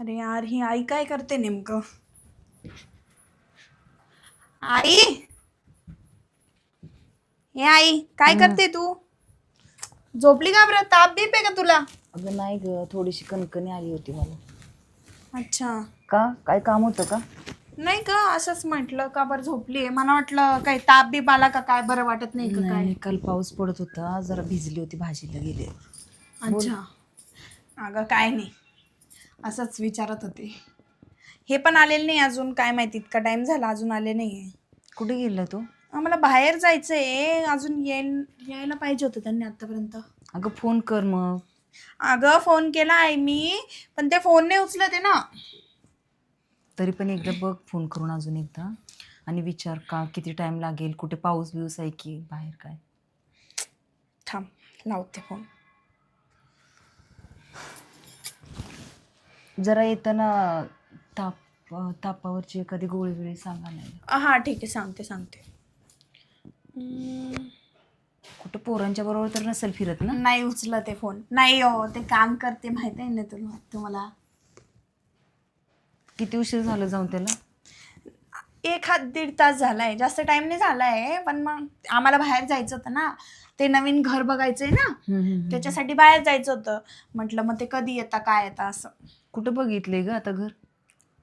अरे यार ही आई काय करते नेमकं? आई? हे आई काय करते तू? झोपली का बरं? ताप बीप आहे का तुला? अगं नाही ग थोडीशी कणकणी आली होती मला. अच्छा. का? काय काम होतं का? नाही का असंच म्हटलं का बरं झोपली आहे? मला वाटलं काय ताप बीप आला का काय? बरं वाटत नाही का काय? नाही काल पाऊस पडत होता जरा भिजली होती भाजीला गेले. अच्छा. अगं काय नाही. असंच विचारत होते. हे पण आलेले नाही अजून काय माहिती इतका टाइम झाला अजून आले नाही कुठे गेला तू? आम्हाला बाहेर जायचंय अजून येईल यायला पाहिजे होतं त्यांनी आतापर्यंत. अगं फोन कर मग. अगं फोन केला आहे मी पण ते फोन नाही उचलत आहे ना. तरी पण एकदा बघ फोन करून अजून एकदा. आणि विचार का किती टाइम लागेल कुठे पाऊस बिऊस आहे की बाहेर काय? थांब लावते फोन जरा येताना ताप तापावरची एखादी गोळी वेळी सांगा नाही हां ठीक आहे. सांगते सांगते. हम्म, कुठं पोरांच्या बरोबर तर नसेल फिरत ना? नाही उचलत आहे फोन. नाही हो ते काम करते माहिती आहे ना तुला तुम्हाला. किती उशीर झालं जाऊन त्याला? एक हात दीड तास झालाय. जास्त टाइम नाही झालाय पण मग आम्हाला बाहेर जायचं होतं ना. ते नवीन घर बघायचंय ना. त्याच्यासाठी बाहेर जायचं होतं. म्हटलं मग ते कधी येता काय येता असं. कुठं बघितले ग आता घर?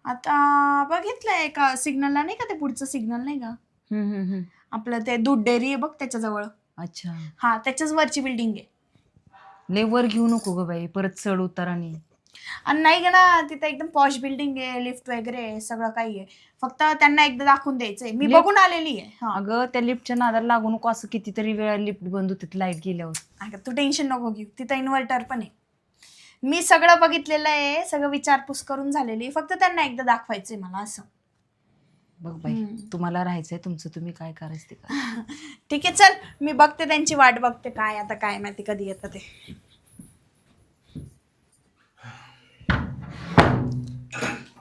आता बघितलंय का सिग्नलला नाही का ते पुढचं सिग्नल नाही का? हम्म, हम्म, हम्म. आपलं ते दूध डेअरी आहे बघ त्याच्याजवळ. अच्छा. हा त्याच्याच वरची बिल्डिंग आहे. लय वर घेऊ नको ग बाई परत चढ उतार आणि. आणि नाही का ना तिथं एकदम पॉश बिल्डिंग आहे लिफ्ट वगैरे आहे सगळं काही आहे. फक्त त्यांना एकदा दाखवून द्यायचंय. मी Lift? बघून आलेली आहे हा. अगं त्या लिफ्टच्या नादाला लागू नको असं कितीतरी वेळा लिफ्ट बंद होते लाइट गेल्यावर. अगं तू टेन्शन नको घेऊ. तिथं इन्व्हर्टर पण आहे. मी सगळं बघितलेलं आहे सगळं विचारपूस करून झालेली आहे. फक्त त्यांना एकदा दाखवायचंय मला असं बघ बाई हम्म. तुम्हाला राहायचंय तुमचं तुम्ही काय करायचं ते करा. ठीक आहे चल मी बघते त्यांची वाट बघते काय आता काय माहिती कधी येतं ते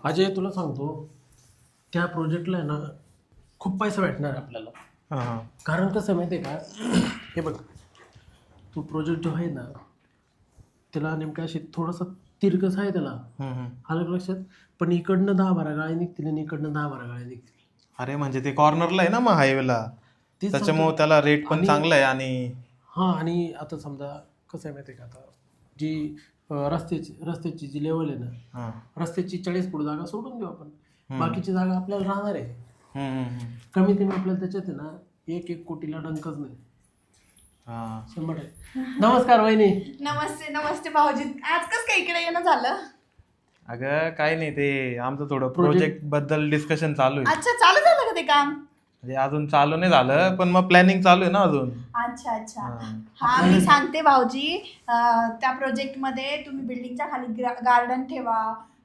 अजय तुला सांगतो त्या प्रोजेक्टला आहे ना खूप पैसा भेटणार आहे आपल्याला हां कारण कसं माहिती आहे का हे बघ तो प्रोजेक्ट जो आहे ना त्याला नेमकं अशी थोडंसं तिरकस आहे त्याला. आलं का लक्षात? पण इकडनं दहा बारा गाळे निघतील आणि इकडनं दहा बारा गाळे निघतील. अरे म्हणजे ते कॉर्नरला आहे ना मग हायवेला? तेच त्याच्यामुळे त्याला रेट पण चांगला आहे आणि हां आणि आता समजा कसं आहे माहिती आहे का आता? जी अं, रस्त्याची रस्त्याची जी लेवल आहे ना हां. रस्त्याची चाळीस फूट जागा सोडून देऊ आपण. बाकीची जागा आपल्याला राहणार आहे. हम्म, हम्म, हम्म. कमीत कमी आपल्याला त्याच्यात आहे ना एक एक कोटीला डंकच नाही. हां. शंभर नमस्कार वहिनी. नमस्ते नमस्ते भाऊजी. आज कस काय इकडे येणं झालं? अगं काय नाही ते आमचं थोडं Project- प्रोजेक्टबद्दल डिस्कशन चालू आहे. अच्छा चालू झालं का ते काम? म्हणजे अजून चालू नाही झालं पण मग प्लॅनिंग चालू आहे ना अजून. अच्छा अच्छा. हां. हा मी सांगते भाऊजी. अं, त्या प्रोजेक्टमध्ये तुम्ही बिल्डिंगच्या खाली गार्डन ठेवा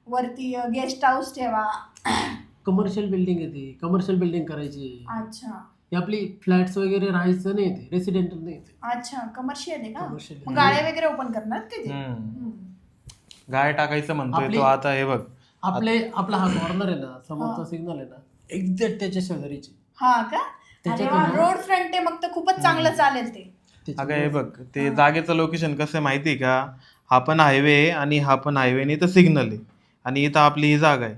वरती गेस्ट हाऊस ठेवा. कमर्शियल बिल्डिंग आहे ती. कमर्शियल बिल्डिंग करायची. अच्छा. ही आपली फ्लॅट्स वगैरे राहायचं नाही ते रेसिडेंटल नाही ते. अच्छा कमर्शियल आहे का? Commercial. मग गाळे वगैरे ओपन करणार ते ते? हम्म. हम्म. गाय टाकायचं म्हणतोय आपली- तो आता हे बघ. आपले आपला हा कॉर्नर आहे ना समोरचा सिग्नल आहे ना एक्झॅक्ट त्याच्या शेजारीची. हा का? अरे त्याच्यात वा आहे ना- रोड फ्रंट आहे मग तर खूपच चांगलं चालेल ते. त्याची- अगं हे बघ ते जागेचं लोकेशन कसं आहे माहिती आहे का? हा पण हायवे आहे आणि हा पण हायवे नाही तर सिग्नल आहे. आणि इथं आपली ही जागा आहे.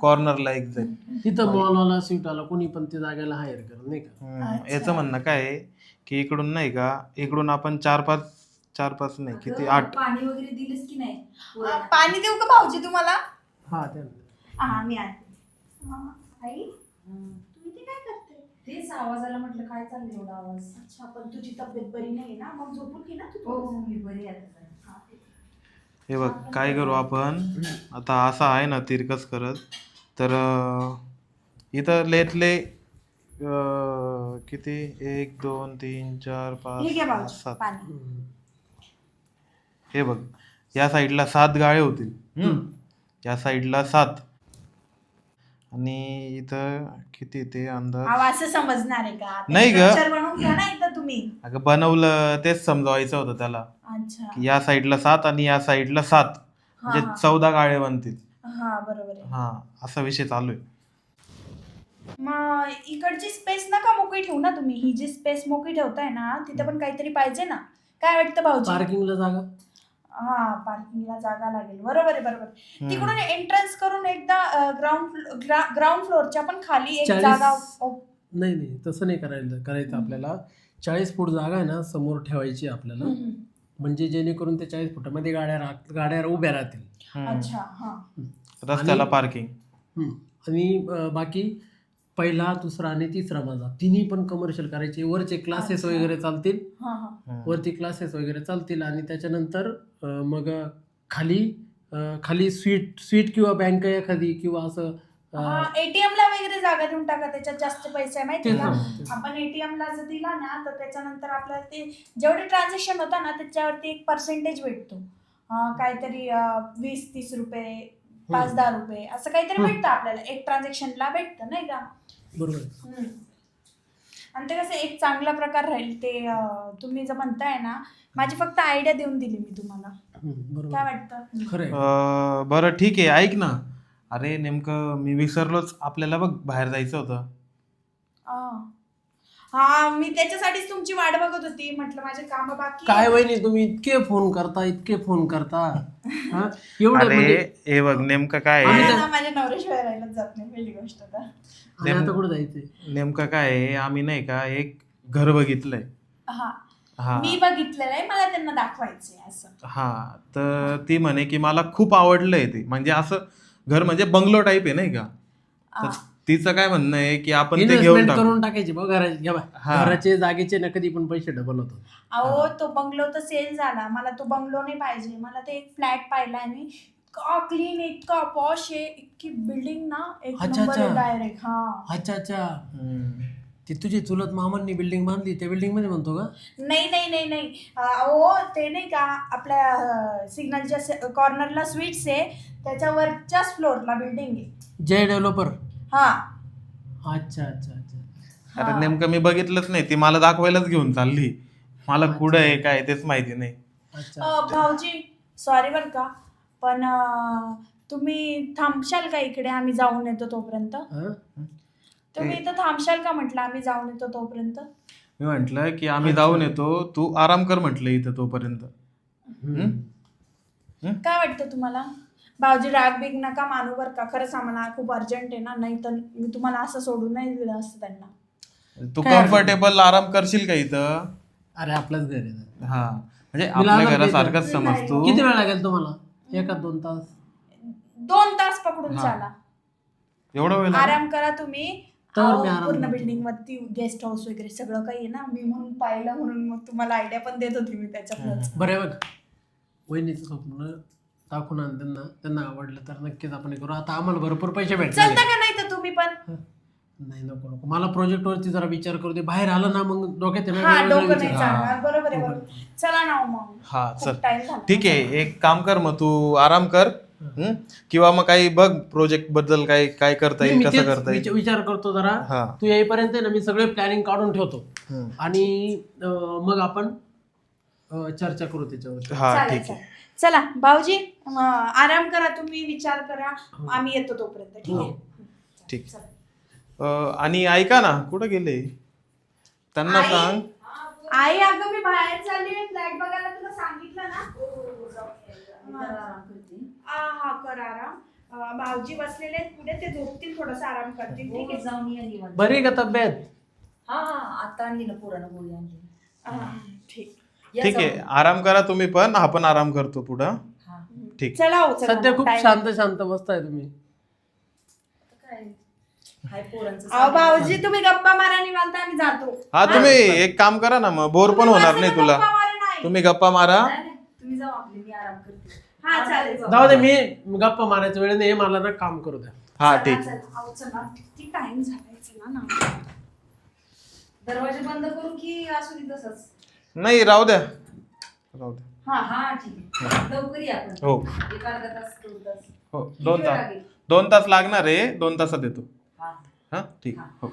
कॉर्नरला एक्झॅक्ट तिथं मॉलवाला सीटवाला कोणी पण त्या जागेला हायर कर नाही का? हम्म, याचं म्हणणं काय आहे की इकडून नाही का इकडून आपण चार पाच चार पाच नाही किती आठ. पाणी वगैरे दिलंस की नाही? अं, पाणी देऊ का भाऊजी तुम्हाला? हा त्या हा मी आणते. हा, आई तू इथे काय करते? तेच आवाजाला म्हटलं काय चाललं एवढा आवाज? अच्छा पण तुझी तब्येत बरी नाही ना? मग झोपून घे ना तू हो. मी बरी आहे आता. हा, बघ काय करू आपण? आता असं आहे ना तिरकस करत. तर इथं लेतले अं, किती? एक दोन तीन चार पाच हे सहा, सात. पाणी. हे बघ या साईडला सात गाळे होतील. हम्म. या साईडला सात. आणि इथं किती ते अंदाज अहो, असं समजणार आहे का? नाही ग. Structure बनवून घ्या ना एकदा तुम्ही. अगं बनवलं तेच समजावायचं होतं त्याला. अच्छा. की या साईडला सात आणि या साईडला सात. हा, म्हणजे हा. चौदा गाळे बनतील. हा बरोबर आहे. हा असा विषय चालू आहे. मग इकडची स्पेस नका मोकळी ठेवू ना तुम्ही. ही जी स्पेस मोकळी ठेवताय ना तिथे पण काहीतरी पाहिजे ना? काय वाटतं भाऊजी? पार्किंगला जागा. हा पार्किंगला जागा लागेल. बरोबर आहे बरोबर तिकडून एंट्रन्स करून एकदा ग्राउंड ग्राउंड फ्लोअरच्या पण खाली एक चाळीस- जागा नाही नाही तसं नाही करायचं करायचं आपल्याला. चाळीस फूट जागा आहे ना समोर ठेवायची आपल्याला. म्हणजे जेणेकरून त्या चाळीस फुटामध्ये गाड्या गाड्या उभ्या राहतील. हा. रस्त्याला पार्किंग. आणि बाकी पहिला दुसरा आणि तिसरा माझा तिन्ही पण कमर्शियल करायचे. वरचे क्लासेस. वगैरे चालतील. हा हा. वरती क्लासेस वगैरे चालतील आणि त्याच्यानंतर अं, मग खाली अं, खाली स्वीट स्वीट किंवा बँक एखादी किंवा असं अं, एटीएम ला वगैरे जागा देऊन टाका. त्याच्यात जास्त पैसे आहे माहिती तेच का? तेच. आपण एटीएम ला जर दिला ना तर त्याच्यानंतर आपल्याला ते जेवढे ट्रान्झॅक्शन होता ना त्याच्यावरती एक पर्सेंटेज भेटतो. अं, काहीतरी अं, वीस तीस रुपये पाच दहा रुपये असं काहीतरी हम्म. भेटतं आपल्याला. एक ट्रान्झॅक्शनला भेटतं नाही का? बरोबर. हम्म. आणि ते कसं एक चांगला प्रकार राहील ते अं, तुम्ही जर म्हणताय ना माझी फक्त आयडिया देऊन दिली मी तुम्हाला. हम्म, काय वाटतं? खरं आहे अं, बरं ठीक आहे ऐक ना. अरे नेमकं मी विसरलोच. आपल्याला बघ बाहेर जायचं होतं. आ. हा मी त्याच्यासाठीच तुमची वाट बघत होती. म्हटलं माझे काम बाकी काय आहे. वहिनी तुम्ही इतके फोन करता इतके फोन करता. हा? एवढे अरे म्हणजे हे बघ नेमकं काय आहे? मला ना माझ्या नवऱ्याशिवाय राहिलंच जात नाही पहिली गोष्ट तर. आणि आता कुठं जायचंय? नेमकं काय आहे आम्ही नाही का एक घर बघितलंय. हा. हा. मी बघितलेलं आहे मला त्यांना दाखवायचंय असं. हा तर ती म्हणे की मला खूप आवडलंय ते. म्हणजे असं घर म्हणजे बंगलो टाईप आहे नाही का? आ. तिचं काय म्हणणं आहे की आपण ते घेऊन इन्व्हेस्टमेंट टाकू. करून टाकायचे बघ घराचे घ्या बा. हा. घराचे जागेचे ना कधी पण पैसे डबल होतात. अहो तो बंगलो तर सेल झाला. मला तो बंगलो नाही पाहिजे. मला ते एक फ्लॅट पाहिलाय मी. इतका क्लीन इतका पॉश आहे. इतकी बिल्डिंग ना एक अच्छा, नंबर. डायरेक्ट हा. अच्छा अच्छा. हम्म. ती तुझी चुलत मामांनी बिल्डिंग बांधली त्या बिल्डिंगमध्ये म्हणतो का? नाही नाही नाही नाही. अहो ते नाही का आपल्या सिग्नलच्या कॉर्नरला स्वीट्स आहे. त्याच्या वरच्याच फ्लोअरला बिल्डिंग आहे. जय डेव्हलपर हा. अच्छा अच्छा अच्छा. अरे हा. नेमकं मी बघितलंच नाही ती मला दाखवायलाच घेऊन चालली. मला कुठं आहे काय तेच माहिती नाही. अच्छा. अ, भाऊजी सॉरी बर का पण अ, तुम्ही थांबशाल का इकडे? आम्ही जाऊन येतो तोपर्यंत. हा? तुम्ही इथं थांबशाल का म्हटलं आम्ही जाऊन येतो तोपर्यंत? मी म्हंटल की आम्ही जाऊन येतो तू आराम कर म्हटलं इथं तोपर्यंत. हम्म. काय वाटतं तुम्हाला? भाऊजी राग बिग नका मानू बर का. खरंच आम्हाला खूप अर्जंट आहे ना. नाही तर मी तुम्हाला असं सोडून नाही दिलं असतं त्यांना. तू काय कम्फर्टेबल आराम करशील का इथं? अरे आपलंच घर आहे हा. म्हणजे आपल्या आराम घरासारखंच करतो. समज तू. किती वेळ लागेल तुम्हाला? एका दोन तास? दोन तास पकडून हा. चाला. एवढा वेळ लागला? आराम करा तुम्ही. तर अहो, मी आराम पूर्ण करतो. बिल्डिंग वरती गेस्ट हाऊस वगैरे सगळं काही आहे ना. मी म्हणून पाहिलं म्हणून मग तुम्हाला आयडिया पण देत होती मी त्याच्यातच बरं बघ. वहिनीचं स्वप्न दाखवून आण त्यांना त्यांना आवडलं तर नक्कीच आपण हे करू. आता आम्हाला भरपूर पैसे भेटले. चलता का नाही तर तुम्ही पण? नाही नको नको. मला प्रोजेक्ट वरती जरा विचार करू दे. बाहेर आलं ना मग डोक्यात हा वेगवेगळे डोकं नाही विचार. चालणार. बरोबर आहे बरोबर. चला ना हो मग. हा चल. खूप टाइम झाला. ठीक आहे एक काम कर मग तू आराम कर. हं? किंवा मग काही बघ प्रोजेक्टबद्दल काय काय करता मी येईल कसं तेच करता येईल. विच- विचार करतो जरा. हा. तू येईपर्यंत आहे ना मी सगळे प्लॅनिंग काढून ठेवतो. हं. आणि अं, मग आपण अं, चर्चा करू त्याच्यावर हा चालेल, ठीक आहे. चालेल. चला भाऊजी अं, आराम करा तुम्ही विचार करा. आम्ही येतो तोपर्यंत ठीक आहे? ठीक. अं, आणि ऐका ना कुठं गेले? त्यांना आई? सांग. आई अगं मी बाहेर चालली फ्लॅट बघायला तुला सांगितलं ना? हा हा कर आराम. अं, भाऊजी बसलेले आहेत पुढे ते झोपतील थोडस आराम करतील ठीक आहे? जाऊन ये निवांत. बरी आहे का तब्येत? हा हा. आता आणली ना पोरानं गोळी आणली. हा, ठीक. ठीक आहे. आराम करा तुम्ही पण. आपण आराम करतो पुढं. हा. ठीक. चला हो चला सध्या खूप time- शांत शांत बसताय तुम्ही. अहो. भाऊजी तुम्ही गप्पा मारा निवांत आम्ही जातो. हा तुम्ही एक काम करा ना मग. बोर पण तुम्ही होणार नाही तुला. गप्पा मारा नाही. तुम्ही गप्पा मारा. तुम्ही जाऊ आपली मी आराम करते. हा चालेल. जाऊ दे मी गप्पा मारायचा वेळ नाही. मला ना काम करू द्या. हा चला, ठीक. चला. अहो, चला. किती टाइम झालाय चला ना. दरवाजे बंद करू की असू दे तसंच? नाही राहू द्या. राहू द्या. हा हा ठीक आहे. लवकर या आपण. हो. एक अर्धा तास दोन तास. हो किती दोन वेळ तास. लागेल? दोन तास लागणार आहे दोन तासात येतो. हा. हा ठीक. हा. हो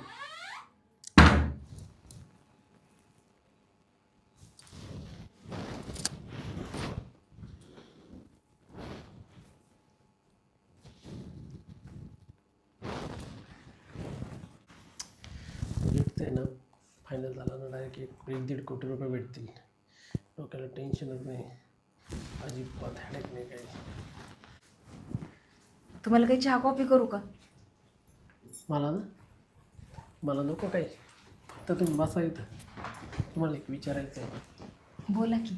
प्रोजेक्ट आहे ना फायनल झाला ना डायरेक्ट एक एक दीड कोटी रुपये भेटतील. डोक्याला टेन्शनच नाही. अजिबात हॅडेक नाही काही. तुम्हाला काही चहा कॉफी करू का? मला ना? मला नको काही. फक्त तुम्ही बसा इथं. तुम्हाला एक विचारायचं आहे बोला की.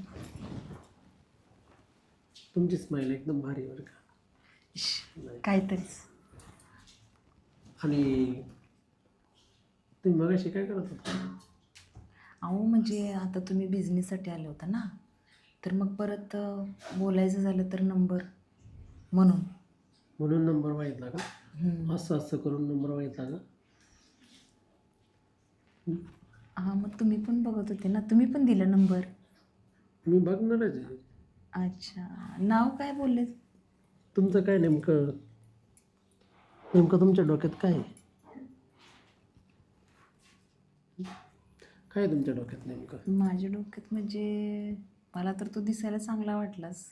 तुमची स्माईल एकदम भारी आहे बरं का. काहीतरीच. आणि तुम्ही मगाशी काय करत होता? अहो म्हणजे आता तुम्ही बिझनेससाठी आले होता ना? तर मग परत अं, बोलायचं झालं तर नंबर म्हणून. म्हणून नंबर मागितला का? हम्म. असं असं करून नंबर मागितला का? हा मग तुम्ही पण बघत होते ना? तुम्ही पण दिला नंबर मी बघणारच आहे. अच्छा. नाव काय बोलले? तुमचं काय नेमकं? नेमकं तुमच्या डोक्यात काय आहे? काय तुमच्या डोक्यात नेमकं? माझ्या डोक्यात म्हणजे मला तर तो दिसायला चांगला वाटलास.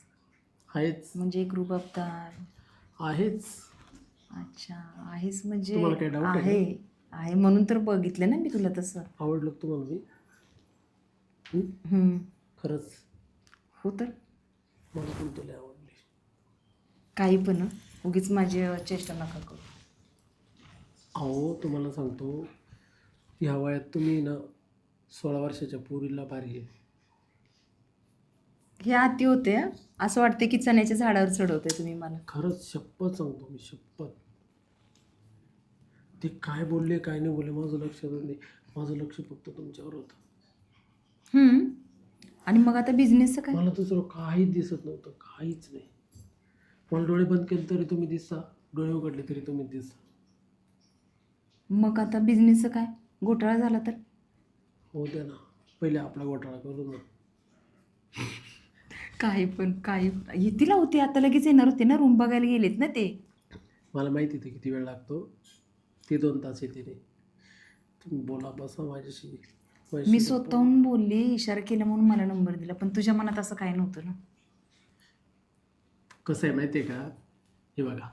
आहेच. म्हणजे एक रुबाबदार आहेच. अच्छा आहेस म्हणजे तुम्हाला काही doubt आहे का? आहे आहे म्हणून तर बघितलं ना मी तुला तसं. आवडलं का तुम्हाला मी? हं? हम्म. खरंच. हो तर. मला पण तुला आवडली. काही पण हं. उगीच माझी चेष्टा नका करू. अहो तुम्हाला सांगतो ह्या वयात तुम्ही ना सोळा वर्षाच्या पोरीला भारी आहे. हे अति होते हं. असं वाटते की चण्याच्या झाडावर चढवते तुम्ही मला. खरंच शपथ सांगतो मी शपथ ते काय बोलले काय नाही बोलले माझं लक्ष नाही. माझं लक्ष फक्त तुमच्यावर होतं. हम्म. आणि मग आता बिझनेसचं काय? मला दुसरं काहीच दिसत नव्हतं काहीच नाही. मला डोळे बंद केले तरी तुम्ही दिसा डोळे उघडले तरी तुम्ही दिसा मग आता बिझनेसचं काय? घोटाळा झाला तर? हो द्या ना पहिले आपला घोटाळा करू ना काही पण काही येतील होते आता लगेच येणार होते ना रूम बघायला गेलेत ना ते. मला माहिती आहे किती वेळ लागतो. ते दोन तास येते रे. तुम्ही बोला बसा माझ्याशी. माझ्याशी मी स्वतःहून बोलली इशारा केला म्हणून मला नंबर दिला पण तुझ्या मनात असं काय नव्हतं ना. कसं आहे माहिती आहे का? हे बघा.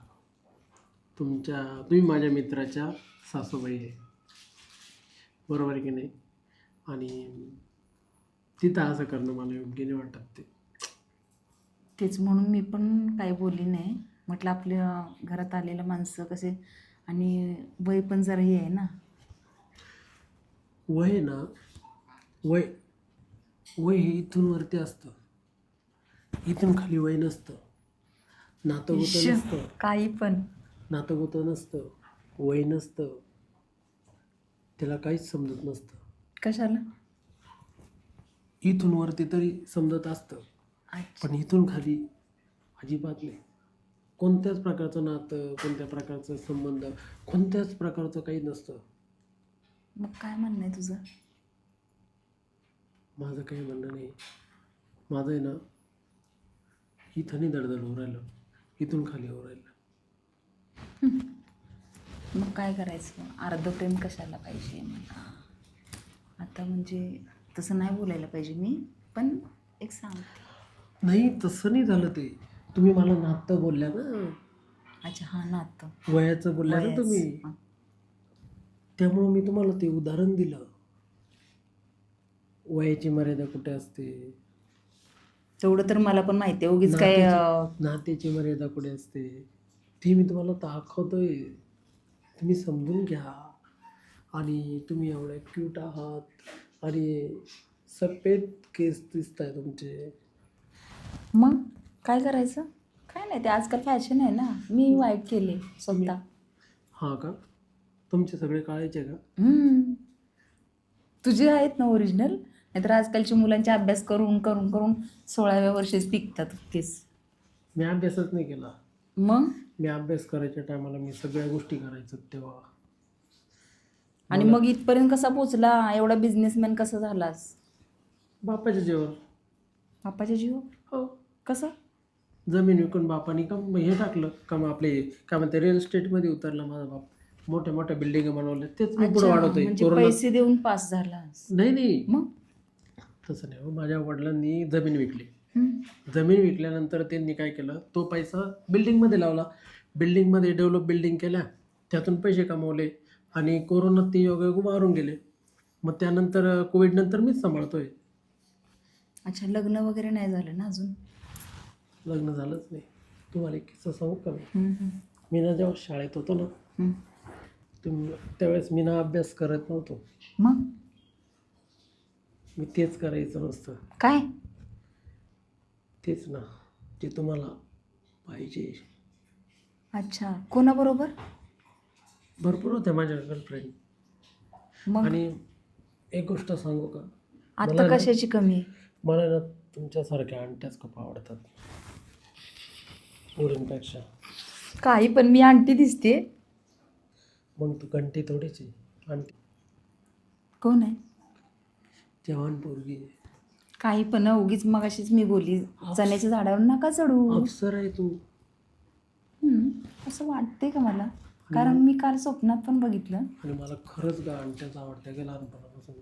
तुमच्या तुम्ही माझ्या मित्राच्या सासूबाई आहे. बरोबर आहे की नाही? आणि तिथं असं करणं मला योग्य नाही वाटत ते. तेच म्हणून मी पण काही बोलली नाही. म्हटलं आपल्या घरात आलेलं माणसं कसे आणि वय पण जरा हे आहे ना. वय ना वय वय हे इथून वरती असतं. इथून खाली वय नसतं. नातं गोतं नसतं. काही पण. नातं गोतं नसतं. वय नसतं. त्याला काहीच समजत नसतं. कशाला? इथून वरती तरी समजत असतं. अच्छा. पण इथून खाली अजिबात नाही. कोणत्याच प्रकारचं नातं कोणत्या प्रकारचं संबंध कोणत्याच प्रकारचं काही नसतं. मग काय म्हणणं आहे तुझं? माझं काही म्हणणं नाही. माझं आहे ना इथं नाही दडदड होऊ राहिलं. इथून खाली होऊ राहिलं. मग काय करायचं? अर्ध प्रेम कशाला पाहिजे मला आता म्हणजे तसं नाही बोलायला पाहिजे मी पण एक सांगते नाही तसं नाही झालं ते. तुम्ही मला नातं बोलल्या ना. अच्छा हा नातं. वयाचं बोलल्या ना वयाचं. तुम्ही. हा. त्यामुळं मी तुम्हाला ते उदाहरण दिलं. वयाची मर्यादा कुठे असते? तेवढं तर मला पण माहिती आहे. उगीच काय अं, नात्याची मर्यादा कुठे असते? ती मी तुम्हाला दाखवतोय. तुम्ही समजून घ्या. आणि तुम्ही एवढे क्यूट आहात. आणि सफेद केस दिसत आहे तुमचे. मग काय करायचं? काय नाही ते आजकाल फॅशन आहे ना. मी वाईट केले स्वतः. हां का? तुमचे सगळे काळायचे का? हम्म. तुझे आहेत ना ओरिजिनल नाहीतर आजकालच्या मुलांचे अभ्यास करून करून करून सोळाव्या वर्षीच पिकतात केस. मी अभ्यासच नाही केला. मग? मी अभ्यास करायच्या टायमाला मी सगळ्या गोष्टी करायचो तेव्हा. आणि मग इथपर्यंत कसा पोचला? एवढा बिझनेसमॅन कसा झालास? बापाच्या जेवण बापाच्या जीव हो. कसं? जमीन विकून बापाने का मग हे टाकलं का मग आपले काय म्हणते रिअल इस्टेटमध्ये उतरला माझा बाप. मोठ्या मोठ्या बिल्डिंग बनवल्या तेच मी पुढे अच्छा, वाढवतोय. म्हणजे कोरोना पैसे देऊन पास झालास. नाही नाही. मग? तसं नाही हो. माझ्या वडिलांनी जमीन विकली. हम्म. जमीन विकल्यानंतर त्यांनी काय केलं तो पैसा बिल्डिंगमध्ये लावला. बिल्डिंगमध्ये डेव्हलप बिल्डिंग केल्या त्यातून पैसे कमवले. आणि कोरोनात ते योगायोग मारून गेले. मग त्यानंतर कोविड नंतर मीच सांभाळतोय. अच्छा लग्न वगैरे नाही झालं ना अजून? लग्न झालंच नाही. तुम्हाला एक किस्सा सांगू का मी? ना जेव्हा शाळेत होतो ना. तुम त्यावेळेस मी ना अभ्यास करत नव्हतो. मग? मी तेच करायचं नसतं. काय? तेच ना जे तुम्हाला पाहिजे. अच्छा कोणाबरोबर? भरपूर होत्या माझ्या गर्लफ्रेंड मग? आणि एक गोष्ट सांगू का? आता मला कशाची कमी? आहे मला ना तुमच्यासारख्या अंट्याच खूप आवडतात. पोरींपेक्षा. काही पण मी आणटी दिसते. मग तू कंटी थोडीची अंटी कोण आहे? जवान पोरगी काही पण उगीच मग अशीच मी बोलली चण्याच्या झाडावर नका चढू. अप्सर आहे तू. हम्म, असं वाटतंय का मला? कारण मी काल स्वप्नात पण बघितलं. आणि मला खरंच गा अंट्याच आवडत्या की लहानपणापासून.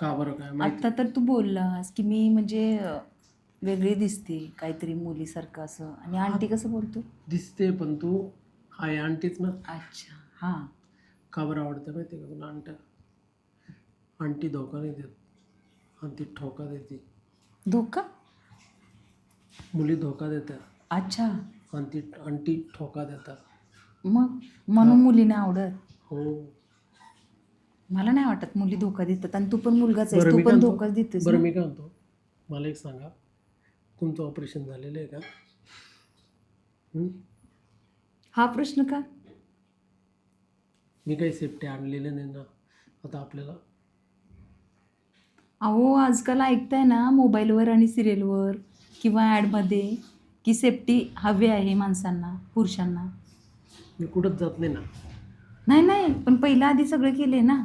का बरं काय माहिती? आता तर तू बोललास की मी म्हणजे अं, वेगळी दिसते काहीतरी मुलीसारखं असं. आणि आंटी कसं बोलतो? दिसते पण तू आहे अंटीच ना. अच्छा हां. का बरं आवडतं माहिती आहे का तुला अंट्या अंटी धोका नाही देत. आणि ती ठोका देते. धोका? मुली धोका देतात. अच्छा. आणि ती अंटी ठोका देतात. मग म्हणून मुलीने आवडत. हो. मला नाही वाटत मुली धोका देतात आणि तू पण मुलगाच आहेस बरं तू पण काय धोकाच देतेस बरं ना. मी काय म्हणतो? मला एक सांगा. तुमचं ऑपरेशन झालेलं आहे का? हं? हा प्रश्न का? मी काही सेफ्टी आणलेले नाही ना. आता आपल्याला? अहो आजकाल ऐकताय ना मोबाईलवर आणि सिरियलवर किंवा ॲडमध्ये की सेफ्टी हवी आहे माणसांना पुरुषांना. मी कुठंच जात नाही ना. नाही नाही पण पहिला आधी सगळं केले ना.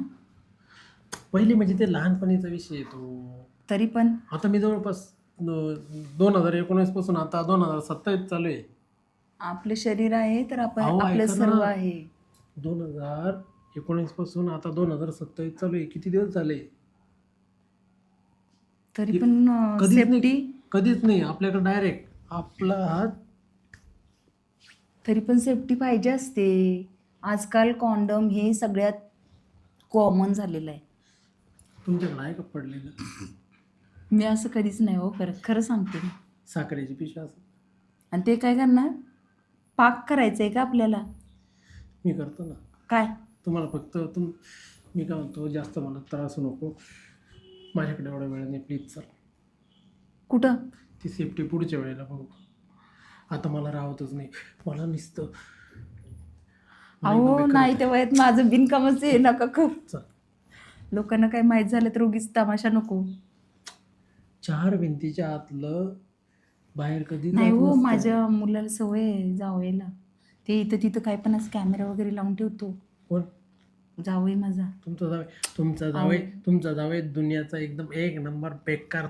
पहिले म्हणजे ते लहानपणीचा विषय येतो तरी पण. आता मी जवळपास दोन हजार एकोणीसपासून आता दोन हजार सत्तावीस चालू आहे. आपलं शरीर आहे तर आपण अहो, आपलं ऐका ना. सर्व आहे. दोन हजार एकोणीसपासून आता दोन हजार सत्तावीस चालू आहे. किती दिवस झाले? तरी पण कधीच सेफ्टी नाही कधीच नाही. आपल्याकडे डायरेक्ट आपला हात तरी पण सेफ्टी पाहिजे असते. आजकाल कॉन्डम हे सगळ्यात कॉमन झालेलं आहे. तुमच्याकडे आहे का पडलेलं? मी असं कधीच नाही हो करत. खरं सांगते मी. साखरेची पिशवी असं. आणि ते काय करणार? पाक करायचं आहे का आपल्याला? मी करतो ना. काय? तुम्हाला फक्त तुम मी काय म्हणतो जास्त मला त्रास नको. माझ्याकडे एवढा वेळ नाही. प्लीज सर कुठं? ती सेफ्टी पुढच्या वेळेला बघू. आता मला राहतच नाही. मला नुसतं. अहो नाही. त्या वयात माझं बिनकामच आहे नका चल. लोकांना काय माहीत झालं तर उगीच तमाशा नको. चार भिंतीच्या आतलं बाहेर कधी नाही हो. माझ्या मुलाला सवय आहे जावयाला. ते इथं तिथं काय पण असं कॅमेरा वगैरे लावून ठेवतो. कोण? जावई माझा. तुमचा जावे तुमचा जावे तुमचा जावे दुनियाचा एकदम एक नंबर बेकार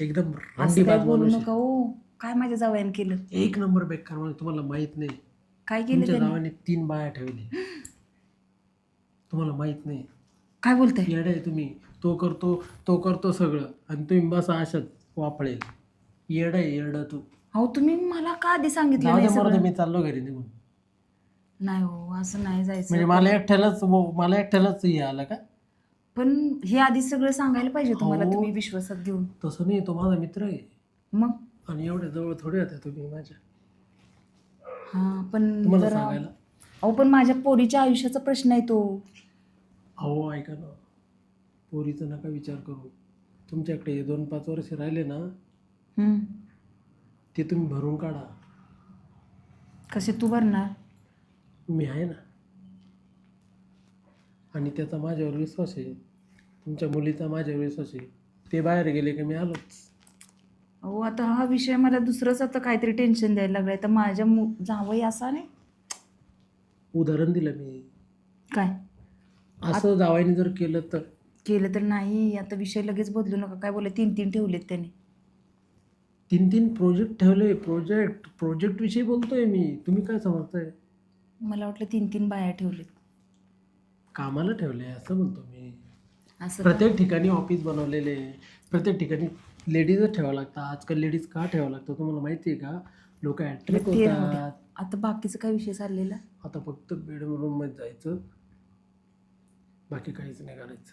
एकदम बोलू. नका हो. काय माझ्या जावयानं केलं? एक नंबर बेकार माणूस तुम्हाला माहीत नाही. काय केलं तुमच्या त्याने? जावाने तीन बाया ठेवली. तुम्हाला माहीत नाही. काय बोलताय? येड आहे तुम्ही. तो करतो तो करतो सगळं. आणि तुम्ही बसा अशाच वापळेल. येड आहे येड तू. अहो तुम्ही मला का आधी सांगितलं जाऊ नाही दे मरू दे, सगळं? मी चाललो घरी निघून. नाही हो असं नाही म्हणजे जायचं मला एकट्यालाच मला एकट्यालाच हे आलं का? पण हे आधी सगळं सांगायला पाहिजे तुम्हाला. तुम्ही विश्वासात घेऊन. तसं नाही तो माझा मित्र आहे. मग? आणि एवढ्या जवळ थोडे होते तुम्ही माझ्या. हा पण तुम्हाला जरा सांगायला. अहो पण माझ्या पोरीच्या आयुष्याचा प्रश्न आहे तो. अहो ऐका ना. पोरीचा नका विचार करू. तुमच्याकडे हे दोन पाच वर्ष राहिले ना हम्म. ते तुम्ही भरून काढा. कसे तू भरणार? मी आहे ना. आणि त्याचा माझ्यावर विश्वास आहे. तुमच्या मुलीचा माझ्यावर विश्वास आहे. ते बाहेर गेले की मी आलोच. अहो आता हा विषय मला दुसरंच आता काहीतरी टेन्शन द्यायला लागलाय. तर माझ्या मु जावई असा नाही? उदाहरण दिलं मी. काय? असं जावायने जर केलं तर? केलं तर नाही. आता विषय लगेच बदलू नका. काय बोला तीन तीन ठेवलेत त्याने. तीन तीन प्रोजेक्ट ठेवले प्रोजेक्ट प्रोजेक्ट विषयी बोलतोय मी. तुम्ही काय समजताय? मला वाटलं तीन तीन बाया ठेवलेत. कामाला ठेवले असं म्हणतो मी. असं का? प्रत्येक ठिकाणी ऑफिस बनवलेले. प्रत्येक ठिकाणी लेडीजच ठेवावं लागतं. आजकाल लेडीज का ठेवावं लागतं? तुम्हाला माहिती आहे का? लोक अट्रॅक्ट ते राहू द्या. होतात आता बाकीचा काय विषय चाललेला? आता फक्त बेडरूम रूममध्ये जायचं. बाकी काहीच नाही करायचं.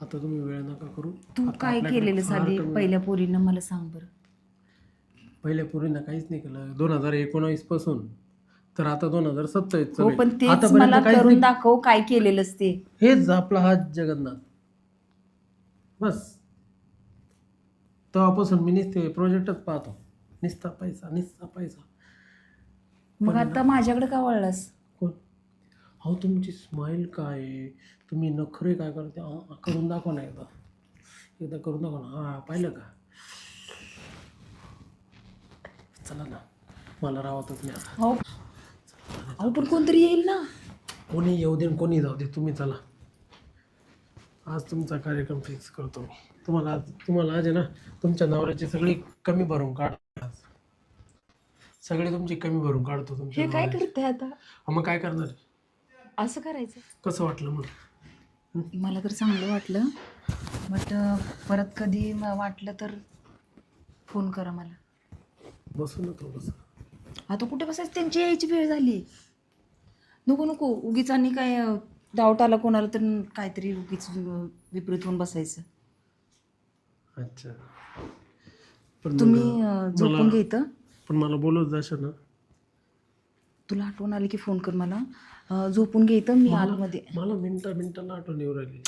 आता तुम्ही वेळ नका करू. तू आता काय आपल्याकडे केलेलं फार साधी कमी- पहिल्या पोरीनं? मला सांग बरं. पहिल्या पोरींना काहीच नाही केलं. दोन हजार एकोणावीसपासून. तर आता दोन हजार सत्तावीस हो पण तेच मला करून दाखव काय केलेलंच ते. हेच आपला हात जगन्नाथ. बस. तेव्हापासून मी नुसते प्रोजेक्टच पाहतो. निसता पैसा निसता पैसा. मग आता माझ्याकडे का वळलास? कोण? अहो तुमची स्माईल काय आहे? तुम्ही नखरे काय करते? अहो, करून दाखवा ना एकदा. एकदा करून दाखवा ना. हां पाहिलं का? चला ना. मला राहतच नाही आता. हो. अहो पण कोणतरी येईल ना. कोणी येऊ दे आणि कोणी जाऊ दे. तुम्ही चला. आज तुमचा कार्यक्रम फिक्स करतो. मी तुम्हाला आज तुम्हाला आज आहे ना तुमच्या नवऱ्याची सगळी कमी भरून काढ आज सगळी तुमची कमी भरून काढतो तुमच्या हे काय नवऱ्याची. करते आता? हा, मग काय करणार? असं करायचं? कसं वाटलं मग? मला तर चांगलं वाटलं बट परत कधी म- वाटलं तर फोन करा मला. बसू ना थोडंसं आता कुठे बसायचं? त्यांची यायची वेळ झाली. नको नको उगीच आणि काय अं, डाऊट आला कोणाला तर काहीतरी उगीच विपरीत होऊन बसायचं. अच्छा. पण तुम्ही अं, झोपून मला- घ्यायचं पण मला बोलत जाशील ना. तुला आठवण आली की फोन कर मला. अं, झोपून घ्यायचं मी आतमध्ये मला मिनटा मिनटाला आठवण येऊ राहिली.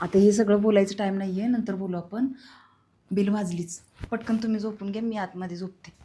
आता हे सगळं बोलायचं टाईम नाही आहे नंतर बोलू आपण. बिल वाजलीच. पटकन तुम्ही झोपून घ्या मी आतमध्ये झोपते.